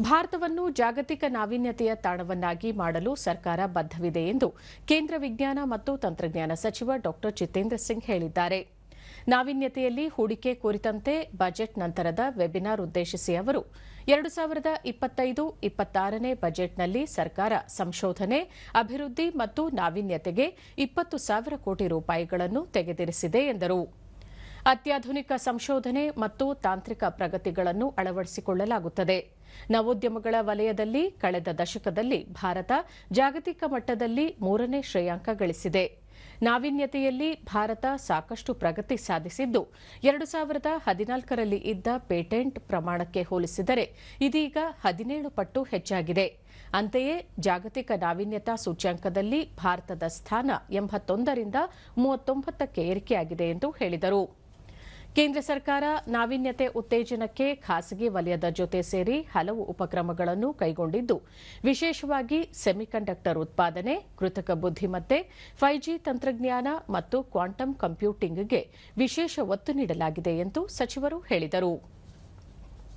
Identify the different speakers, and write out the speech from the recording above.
Speaker 1: ಭಾರತವನ್ನು ಜಾಗತಿಕ ನಾವೀನ್ಯತೆಯ ತಾಣವನ್ನಾಗಿ ಮಾಡಲು ಸರ್ಕಾರ ಬದ್ಧವಿದೆ ಎಂದು ಕೇಂದ್ರ ವಿಜ್ಞಾನ ಮತ್ತು ತಂತ್ರಜ್ಞಾನ ಸಚಿವ ಡಾ. ಜಿತೇಂದ್ರ ಸಿಂಗ್ ಹೇಳಿದ್ದಾರೆ. ನಾವೀನ್ಯತೆಯಲ್ಲಿ ಹೂಡಿಕೆ ಕುರಿತಂತೆ ಬಜೆಟ್ ನಂತರದ ವೆಬಿನಾರ್ ಉದ್ದೇಶಿಸಿ ಅವರು, ಎರಡು ಸಾವಿರದ ಇಪ್ಪತ್ತೈದು ಇಪ್ಪತ್ತಾರನೇ ಬಜೆಟ್ನಲ್ಲಿ ಸರ್ಕಾರ ಸಂಶೋಧನೆ, ಅಭಿವೃದ್ಧಿ ಮತ್ತು ನಾವೀನ್ಯತೆಗೆ ಇಪ್ಪತ್ತು ಸಾವಿರ ಕೋಟಿ ರೂಪಾಯಿಗಳನ್ನು ತೆಗೆದಿರಿಸಿದೆ ಎಂದರು. ಅತ್ಯಾಧುನಿಕ ಸಂಶೋಧನೆ ಮತ್ತು ತಾಂತ್ರಿಕ ಪ್ರಗತಿಗಳನ್ನು ಅಳವಡಿಸಿಕೊಳ್ಳಲಾಗುತ್ತದೆ. ನವೋದ್ಯಮಗಳ ವಲಯದಲ್ಲಿ ಕಳೆದ ದಶಕದಲ್ಲಿ ಭಾರತ ಜಾಗತಿಕ ಮಟ್ಟದಲ್ಲಿ ಮೂರನೇ ಶ್ರೇಯಾಂಕ ಗಳಿಸಿದೆ ನಾವೀನ್ಯತೆಯಲ್ಲಿ ಭಾರತ ಸಾಕಷ್ಟು ಪ್ರಗತಿ ಸಾಧಿಸಿದ್ದು, ಎರಡು ಸಾವಿರದ ಹದಿನಾಲ್ಕರಲ್ಲಿ ಇದ್ದ ಪೇಟೆಂಟ್ ಪ್ರಮಾಣಕ್ಕೆ ಹೋಲಿಸಿದರೆ ಇದೀಗ ಹದಿನೇಳು ಪಟ್ಟು ಹೆಚ್ಚಾಗಿದೆ. ಅಂತೆಯೇ ಜಾಗತಿಕ ನಾವೀನ್ಯತಾ ಸೂಚ್ಯಂಕದಲ್ಲಿ ಭಾರತದ ಸ್ಥಾನ ಎಂಬತ್ತೊಂದರಿಂದ ಮೂವತ್ತೊಂಬತ್ತಕ್ಕೆ ಏರಿಕೆಯಾಗಿದೆ ಎಂದು ಹೇಳಿದರು. ಕೇಂದ್ರ ಸರ್ಕಾರ ನಾವೀನ್ಯತೆ ಉತ್ತೇಜನಕ್ಕೆ ಖಾಸಗಿ ವಲಯದ ಜೊತೆ ಸೇರಿ ಹಲವು ಉಪಕ್ರಮಗಳನ್ನು ಕೈಗೊಂಡಿದ್ದು, ವಿಶೇಷವಾಗಿ ಸೆಮಿಕಂಡಕ್ಟರ್ ಉತ್ಪಾದನೆ, ಕೃತಕ ಬುದ್ದಿಮತ್ತೆ ಫೈವ್ ಜಿ ತಂತ್ರಜ್ಞಾನ ಮತ್ತು ಕ್ವಾಂಟಮ್ ಕಂಪ್ಯೂಟಿಂಗ್ಗೆ ವಿಶೇಷ ಒತ್ತು ನೀಡಲಾಗಿದೆ ಎಂದು ಸಚಿವರು ಹೇಳಿದರು.